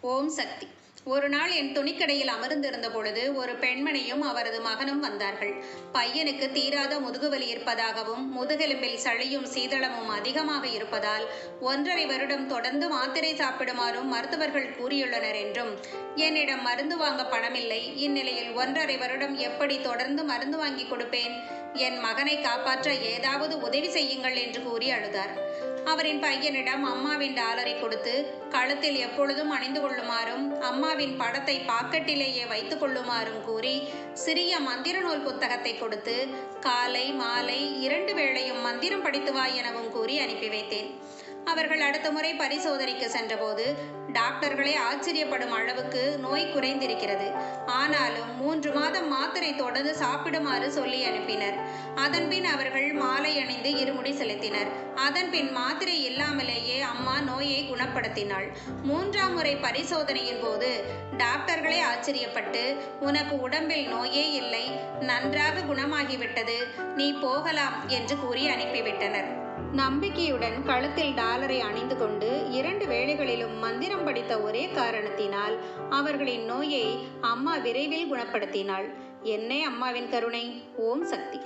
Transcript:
ஓம் சக்தி. ஒரு நாள் என் துணிக்கடையில் அமர்ந்திருந்த பொழுது ஒரு பெண்மணியும் அவரது மகனும் வந்தார்கள். பையனுக்கு தீராத முதுகுவலி இருப்பதாகவும் முதுகெலும்பில் சளியும் சீதளமும் அதிகமாக இருப்பதால் ஒன்றரை வருடம் தொடர்ந்து மாத்திரை சாப்பிடுமாறும் மருத்துவர்கள் கூறியுள்ளனர் என்றும் என்னிடம் மருந்து வாங்க பணமில்லை. இந்நிலையில் ஒன்றரை வருடம் எப்படி தொடர்ந்து மருந்து வாங்கி கொடுப்பேன்? என் மகனை காப்பாற்ற ஏதாவது உதவி செய்யுங்கள் என்று கூறி அழுதார். அவரின் பையனிடம் அம்மாவின் டாலரை கொடுத்து கழுத்தில் எப்பொழுதும் அணிந்து கொள்ளுமாறும் அம்மாவின் படத்தை பாக்கெட்டிலேயே வைத்துக் கொள்ளுமாறும் கூறி சிறிய மந்திர நூல் புத்தகத்தை கொடுத்து காலை மாலை இரண்டு வேளையும் மந்திரம் படித்து வா எனவும் கூறி அனுப்பி வைத்தேன். அவர்கள் அடுத்த முறை பரிசோதனைக்கு சென்றபோது டாக்டர்களே ஆச்சரியப்படும் அளவுக்கு நோய் குறைந்திருக்கிறது. ஆனாலும் மூன்று மாதம் மாத்திரை தொடர்ந்து சாப்பிடுமாறு சொல்லி அனுப்பினர். அதன்பின் அவர்கள் மாலை அணிந்து இருமுடி செலுத்தினர். அதன்பின் மாத்திரை இல்லாமலேயே அம்மா நோயை குணப்படுத்தினாள். மூன்றாம் முறை பரிசோதனையின் போது டாக்டர்களே ஆச்சரியப்பட்டு உனக்கு உடம்பில் நோயே இல்லை. நன்றாக குணமாகிவிட்டது. நீ போகலாம் என்று கூறி அனுப்பிவிட்டனர். நம்பிக்கையுடன் கழுத்தில் டாலரை அணிந்து கொண்டு இரண்டு வேளைகளிலும் மந்திரம் படித்த ஒரே காரணத்தினால் அவர்களின் நோயை அம்மா விரைவில் குணப்படுத்தினாள். என்னே அம்மாவின் கருணை ஓம் சக்தி.